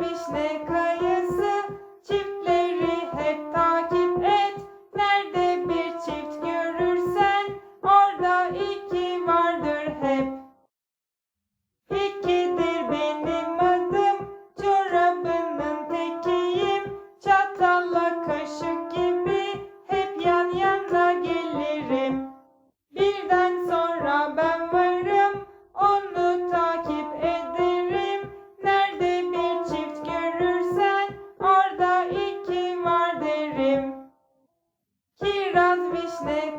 Pişmiş ne kaya Kiraz, vişne,